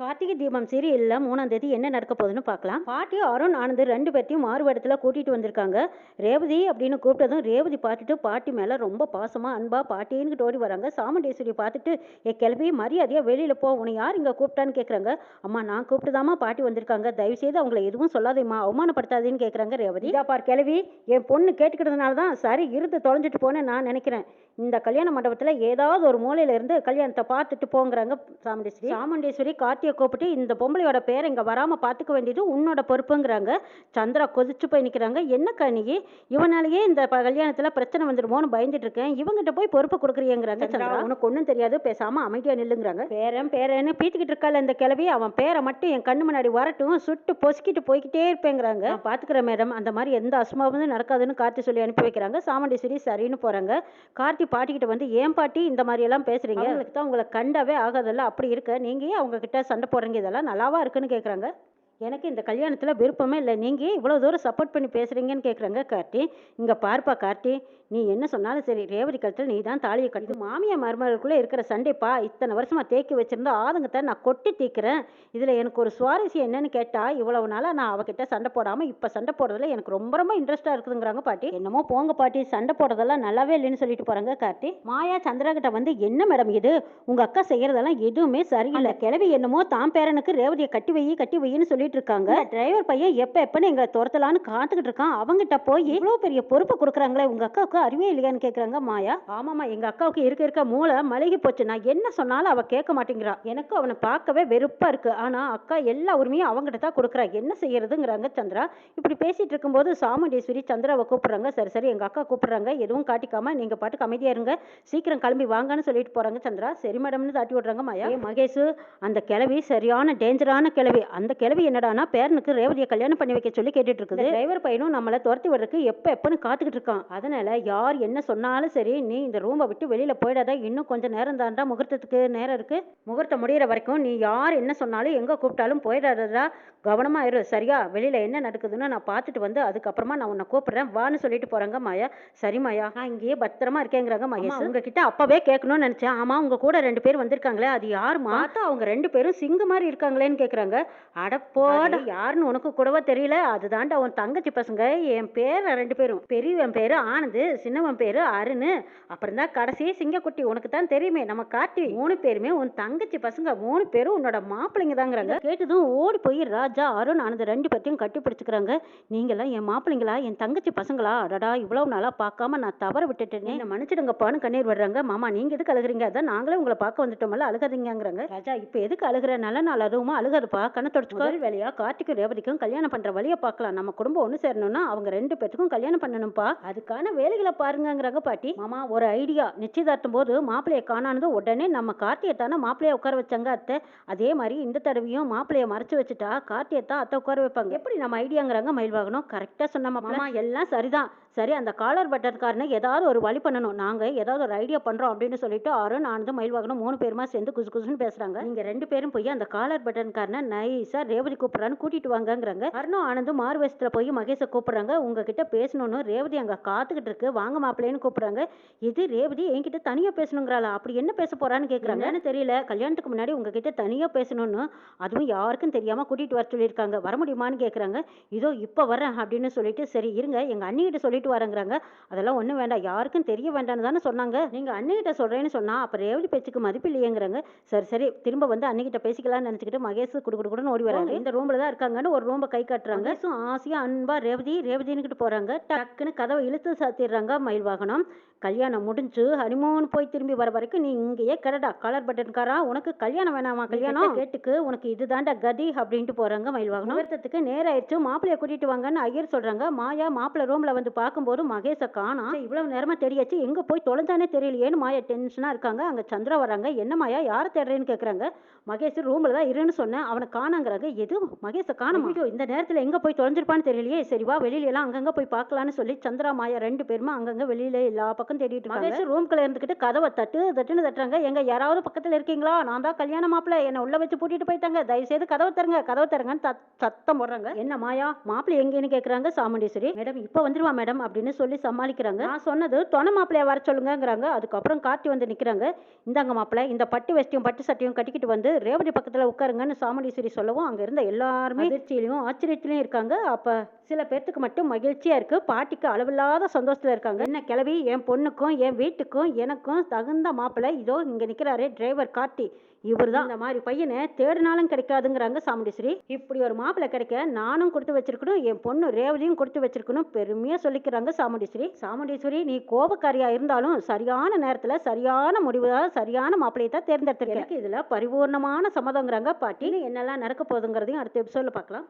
கார்த்திகை தீபம் சீரியலில் மூணாம் தேதி என்ன நடக்க போகுதுன்னு பார்க்கலாம். பாட்டி அருண் ஆனந்த் ரெண்டு பேர்த்தையும் மாறுவேடத்தில் கூட்டிகிட்டு வந்திருக்காங்க. ரேவதி அப்படின்னு கூப்பிட்டதும் ரேவதி பார்த்துட்டு பாட்டி மேலே ரொம்ப பாசமாக அன்பா பாட்டின்னு ஓடி வராங்க. சாமுண்டேஸ்வரி பார்த்துட்டு என் கிளம்பி மரியாதையாக வெளியில் போ. உன்னை யார் இங்கே கூப்பிட்டான்னு கேட்குறாங்க அம்மா நான் கூப்பிட்டுதாம்மா பாட்டி வந்திருக்காங்க. தயவுசெய்து அவங்கள எதுவும் சொல்லாதேம்மா. அவமானப்படுத்தாதேன்னு கேட்குறாங்க ரேவதி. பார் கிளவி. என் பொண்ணு கேட்டுக்கிட்டதுனால தான் சரி இருந்து தொலைஞ்சிட்டு போனேன் நான் நினைக்கிறேன். இந்த கல்யாண மண்டபத்தில் ஏதாவது ஒரு மூலையில இருந்து கல்யாணத்தை பார்த்துட்டு போங்கிறாங்க சாமுண்டேஸ்வரி. சாமுண்டேஸ்வரி கார்த்தியை கூப்பிட்டு இந்த பொம்பளையோட பேரை இங்கே வராமல் பார்த்துக்க வேண்டியது உன்னோட பொறுப்புங்கிறாங்க. சந்திரா கொதிச்சு போய் நிற்கிறாங்க என்னக்கா நீ? இவனாலேயே இந்த கல்யாணத்தில் பிரச்சனை வந்துடுமோன்னு பயந்துட்டு இருக்கேன். இவங்கிட்ட போய் பொறுப்பு கொடுக்குறீங்கிறாங்க சந்திரா உனக்கு ஒன்றும் தெரியாது. பேசாமல் அமைதியாக நில்லுங்கிறாங்க. பேரன் பேரன்னு பீத்திக்கிட்டு இருக்கால இந்த கிளவி அவன் பேரை மட்டும் என் கண்ணு முன்னாடி வரட்டும். சுட்டு பொசுக்கிட்டு போய்கிட்டே இருப்பேங்கிறாங்க. பார்த்துக்கிறேன் மேடம். அந்த மாதிரி எந்த அசுமாவும் நடக்காதுன்னு கார்த்தி சொல்லி அனுப்பி வைக்கிறாங்க. சாமுண்டேஸ்வரி சரின்னு போகிறாங்க கார்த்தி பாட்டிக்கிட்ட வந்து ஏன் பாட்டி இந்த மாதிரி எல்லாம் பேசுறீங்க? அவங்களுக்கு தான் உங்களை கண்டாவே ஆகாதல்ல. அப்படி இருக்க. நீங்க அவங்க கிட்ட சண்டை போடுறீங்க இதெல்லாம் நல்லாவா இருக்குன்னு கேட்குறாங்க எனக்கு இந்த கல்யாணத்தில் விருப்பமே இல்லை. நீங்கள் இவ்வளோ தூரம் சப்போர்ட் பண்ணி பேசுகிறீங்கன்னு கேட்குறாங்க கார்த்தி. இங்கே பார்ப்பா கார்த்தி. நீ என்ன சொன்னாலும் சரி ரேவதி கழுத்தில் நீ தான் தாலியை கட்டி மாமியார் மருமகளுக்குள்ளே இருக்கிற சண்டைப்பா. இத்தனை வருஷமாக தேக்கி வச்சிருந்த ஆதங்கத்தை நான் கொட்டி தீக்கிறேன். இதில் எனக்கு ஒரு சுவாரஸ்யம் என்னன்னு கேட்டால் இவ்வளவு நாளாக நான் அவகிட்ட சண்டை போடாமல் இப்போ சண்டை போடுறதுல எனக்கு ரொம்ப ரொம்ப இன்ட்ரெஸ்ட்டாக இருக்குதுங்கிறாங்க பாட்டி. என்னமோ போங்க பாட்டி. சண்டை போடுறதெல்லாம் நல்லாவே இல்லைன்னு சொல்லிட்டு போகிறாங்க கார்த்தி. மாயா சந்திரா கிட்ட வந்து என்ன மேடம் இது? உங்கள் அக்கா செய்கிறதெல்லாம் எதுவுமே சரியில்லை. கிளவி என்னமோ தான் பேரனுக்கு ரேவதியை கட்டி வை கட்டி வைன்னு சொல்லிட்டு இருக்காங்க டிரைவர் பையன் எப்போ எப்பன்னு எங்களை துரத்தலான்னு காத்துக்கிட்டு இருக்கான். அவங்கிட்ட போய் இவ்வளவு பெரிய பொறுப்பு கொடுக்குறாங்களே உங்கள் அக்காவுக்கு அறிவே இல்லையான்னு கேட்குறாங்க மாயா. ஆமாமா எங்கள் அக்காவுக்கு இருக்க இருக்க மூளை மலகி போச்சு. நான் என்ன சொன்னாலும் அவள் கேட்க மாட்டேங்கிறா. எனக்கு அவனை பார்க்கவே வெறுப்பாக இருக்கு. ஆனால் அக்கா எல்லா உரிமையும் அவங்ககிட்ட தான் கொடுக்குறா. என்ன செய்யறதுங்கிறாங்க சந்திரா. இப்படி பேசிட்டு இருக்கும்போது சாமுண்டேஸ்வரி சந்திராவை கூப்பிடுறாங்க. சரி சரி எங்கள் அக்கா கூப்பிடுறாங்க. எதுவும் காட்டிக்காம நீங்கள் பாட்டுக்கு அமைதியாக இருங்க. சீக்கிரம் கிளம்பி வாங்கன்னு சொல்லிட்டு போகிறாங்க சந்திரா. சரி மேடம்னு தாட்டி விடுறாங்க மாயா. மகேஷ் அந்த கிளவி சரியான டேஞ்சரான கிளவி. அந்த கிளவி என்னடானா பேரனுக்கு ரேவதியை கல்யாணம் பண்ணி வைக்க சொல்லி கேட்டுட்டு இருக்குது டிரைவர் பையனும் நம்மளை துரத்தி விடுறதுக்கு எப்போ எப்போன்னு காத்துக்கிட்டு இருக்கான். அதனால யார் என்ன சொன்னாலும் சரி நீ இந்த ரூமை விட்டு வெளியில போயிடாத. இன்னும் கொஞ்சம் நேரம் தாண்டா முகூர்த்தத்துக்கு நேரம் இருக்கு. முகூர்த்தம் முடியிற வரைக்கும் நீ யார் என்ன சொன்னாலும் எங்க கூப்பிட்டாலும் போயிடாதடா. கவனமா இரு. சரியா? வெளியில என்ன நடக்குதுன்னு நான் பார்த்துட்டு வந்து அதுக்கப்புறமா நான் உன்னை கூப்பிடுறேன். வான்னு சொல்லிட்டு போறாங்க மாயா. சரி மாயா நான் இங்கேயே பத்திரமா இருக்கேங்கிறாங்க மகேஷ். உங்ககிட்ட அப்பவே கேட்கணும்னு நினைச்சேன். ஆமா உங்க கூட ரெண்டு பேர் வந்திருக்காங்களே அது யாருமா பார்த்தா அவங்க ரெண்டு பேரும் சிங்க மாதிரி இருக்காங்களேன்னு கேக்குறாங்க. அடப்போட யாருன்னு உனக்கு கூடவா தெரியல? அதுதான்டா உன் தங்கச்சி பசங்க. என் பேர ரெண்டு பேரும். பெரியவன் பேரு ஆனந்து சின்னவன் பேரு அருண். அப்புறம் தான் கடைசி சிங்கக்குட்டி. உனக்கு தான் தெரியுமே நம்ம கார்த்தி மூணு பேருமே உன் தங்கச்சி பசங்க. மூணு பேரும் உன்னோட மாப்பிள்ளைங்க தாங்கிறாங்க. கேட்டதும் ஓடி போய் ராஜா அருண் ஆனந்த் ரெண்டு பேர்த்தையும் கட்டி பிடிச்சுக்கிறாங்க. நீங்களாம் என் மாப்பிள்ளைங்களா? என் தங்கச்சி பசங்களா? அடடா இவ்வளவு நாளா பார்க்காம நான் தவற விட்டுட்டேனே. என்ன மன்னிச்சிடுங்கப்பான்னு கண்ணீர் வர்றாங்க மாமா நீங்க எதுக்கு அழுகுறீங்க? அதான் நாங்களே உங்களை பார்க்க வந்துட்டோமல்ல அழுகாதீங்கங்கிறாங்க. ராஜா இப்போ எதுக்கு அழுகுற? நல்ல நாள் அதுவுமா அழுகாதுப்பா. கண்ணை தொடச்சுக்கோ. வேலையா கார்த்திக்கும் ரேவதிக்கும் கல்யாணம் பண்ற வழியை பார்க்கலாம். நம்ம குடும்பம் ஒன்று சேரணும்னா அவங்க ரெண்டு பேத்துக்கும் கல்யாணம் பண்ணணும்ப்பா அதுக்கான வேலைகளை பாருங்கங்கிறாங்க பாட்டி. மாமா ஒரு ஐடியா. நிச்சயதார்த்தம் போது மாப்பிள்ளையை காணானது உடனே நம்ம கார்த்தியை தானே மாப்பிள்ளைய உட்கார வச்சாங்க அத்தை. அதே மாதிரி இந்த தடவையும் மாப்பிள்ளைய மறைச்சு வச்சுட்டா கார்த்தியை தான் அத்தை உட்கார வைப்பாங்க. எப்படி நம்ம ஐடியாங்கிறாங்க மயில் வாகனம்? கரெக்டாக சொன்ன மாமா எல்லாம் சரிதான். சரி அந்த காலர் பட்டன்காரனை ஏதாவது ஒரு வழி பண்ணணும். நாங்க ஏதாவது ஒரு ஐடியா பண்றோம் அப்படின்னு சொல்லிட்டு அருண் ஆனந்து மயில் வாகனம் மூணு பேருமா சேர்ந்து குசு குசுன்னு பேசுறாங்க. நீங்க ரெண்டு பேரும் போய் அந்த காலர் பட்டன்காரனை நைஸா ரேவதி கூப்பிடுறான்னு கூட்டிட்டு வாங்கங்கிறாங்க. அருணும் ஆனந்தும் மாறு வேஷத்துல போய் மகேஷை கூப்பிடுறாங்க. உங்ககிட்ட பேசணும்னு ரேவதி அங்க காத்துக்கிட்டு இருக்கு. வாங்க மாப்பிள்ளைன்னு கூப்பிடுறாங்க. இது ரேவதி என்கிட்ட தனியா பேசணுங்கிறாளா? அப்படி என்ன பேச போறான்னு கேக்குறாங்கன்னு தெரியல. கல்யாணத்துக்கு முன்னாடி உங்ககிட்ட தனியா பேசணும்னு அதுவும் யாருக்கும் தெரியாம கூட்டிட்டு வர சொல்லியிருக்காங்க. வர முடியுமான்னு கேக்குறாங்க. இதோ இப்போ வரேன் அப்படின்னு சொல்லிட்டு சரி இருங்க. எங்க அண்ணிகிட்ட சொல்லிட்டு வரேங்கிறாங்க. அதெல்லாம் ஒன்றும் வேண்டாம். யாருக்கும் தெரிய வேண்டாம்னு தானே சொன்னாங்க. நீங்க அண்ணிகிட்ட சொல்றேன்னு சொன்னா அப்ப ரேவதி பேச்சுக்கு மதிப்பு இல்லையேங்கிறாங்க. சரி சரி. திரும்ப வந்து அண்ணிகிட்ட பேசிக்கலாம்னு நினைச்சுக்கிட்டு மகேஷ் குடு குடுன்னு ஓடி வராங்க இந்த ரூம்ல தான் இருக்காங்கன்னு ஒரு ரூமை கை காட்டுறாங்க. மகேஷும் ஆசையா அன்பா ரேவதி ரேவதின்னுக்கிட்டு போறாங்க. டக்குன்னு கதவை இழுத்து சாத்திடுறாங்க மயில் வாகனம் கல்யாணம் முடிஞ்சு ஹனிமூன் போய் திரும்பி வர வரைக்கும் நீ இங்கேயே கடடா. கலர் பட்டன்காரா உனக்கு கல்யாணம் வேணாமா? கல்யாணம்? கேட்டுக்கு உனக்கு இதுதான்டா கதி அப்படின்ட்டு போறாங்க மயில் வாகனம் முகூர்த்தத்துக்கு நேரம் ஆயிடுச்சு மாப்பிளைய கூட்டிட்டு வாங்கன்னு ஐயர் சொல்றாங்க. மாயா மாப்பிள்ளை ரூம்ல வந்து பார்க்கும்போது மகேஷை காணோம் சரி, இவ்வளவு நேரமா தெரியாச்சு எங்க போய் தொலைஞ்சானே தெரியலையேன்னு மாயா டென்ஷனா இருக்காங்க. அங்க சந்திரா வராங்க என்ன மாயா யாரை தேடுறேன்னு கேக்குறாங்க? மகேஷ் ரூம்ல தான் இருன்னு சொன்னேன். அவனை காணாங்கிறாங்க. எது? மகேஷை காணோம்? இந்த நேரத்துல எங்க போய் தொலைஞ்சிருப்பான்னு தெரியலையே. சரி வா வெளியில எல்லாம் அங்கங்க போய் பார்க்கலான்னு சொல்லி சந்திரா மாயா ரெண்டு பேருமே அங்கங்க வெளியில எல்லா பக்கம் பக்கம் தேடிட்டு இருக்காங்க. ரூம்குள்ள இருந்துக்கிட்டு கதவை தட்டு தட்டுன்னு தட்டுறாங்க. எங்க யாராவது பக்கத்துல இருக்கீங்களா? நான் தான் கல்யாண மாப்பிள்ளை. என்னை உள்ள வச்சு பூட்டிட்டு போயிட்டாங்க. தயவு செய்து கதவை தருங்க. கதவை தருங்கன்னு தத்- சத்தம் போடுறாங்க. என்ன மாயா? மாப்பிள்ளை எங்கேன்னு கேக்குறாங்க? சாமுண்டீஸ்வரி. மேடம் இப்போ வந்துருவா மேடம் அப்படின்னு சொல்லி சமாளிக்கிறாங்க. நான் சொன்னது தொண மாப்பிள்ளைய வர சொல்லுங்கங்கிறாங்க. அதுக்கப்புறம் கார்த்தி வந்து நிக்கிறாங்க. இந்தாங்க மாப்பிள்ளை இந்த பட்டு வெஸ்டியும் பட்டு சட்டையும் கட்டிக்கிட்டு வந்து ரேவதி பக்கத்துல உட்காருங்கன்னு சாமுண்டீஸ்வரி சொல்லவும் அங்க இருந்த எல்லாருமே அதிர்ச்சியிலையும் ஆச்சரியத்திலையும் இருக்காங்க. அப்ப சில பேர்த்துக்கு மட்டும் மகிழ்ச்சியா இருக்கு. பாட்டிக்கு அளவில்லாத சந்தோஷத்துல இருக்காங்க. என்ன கிளவி என் பொண்ணுக்கும் என் வீட்டுக்கும் எனக்கும் தகுந்த மாப்பிள்ளை இதோ இங்க நிக்கிறாரே டிரைவர் கார்த்தி. இவர்தான். இந்த மாதிரி பையனை தேடினாலும் கிடைக்காதுங்கிறாங்க சாமுண்டீஸ்வரி. இப்படி ஒரு மாப்பிள்ளை கிடைக்க நானும் கொடுத்து வச்சிருக்கணும் என் பொண்ணு ரேவதியும் கொடுத்து வச்சிருக்கணும் பெருமையா சொல்லிக்கிறாங்க சாமுண்டீஸ்வரி. சாமுண்டீஸ்வரி நீ கோபக்காரியா இருந்தாலும் சரியான நேரத்துல சரியான முடிவு சரியான மாப்பிள்ளையை தான் தேர்ந்தெடுத்திருக்க. எனக்கு இதுல பரிபூர்ணமான சம்மதங்கிறாங்க பாட்டி. என்னெல்லாம் நடக்க போகுதுங்கிறதையும் அடுத்த எபிசோட்ல பார்க்கலாம்.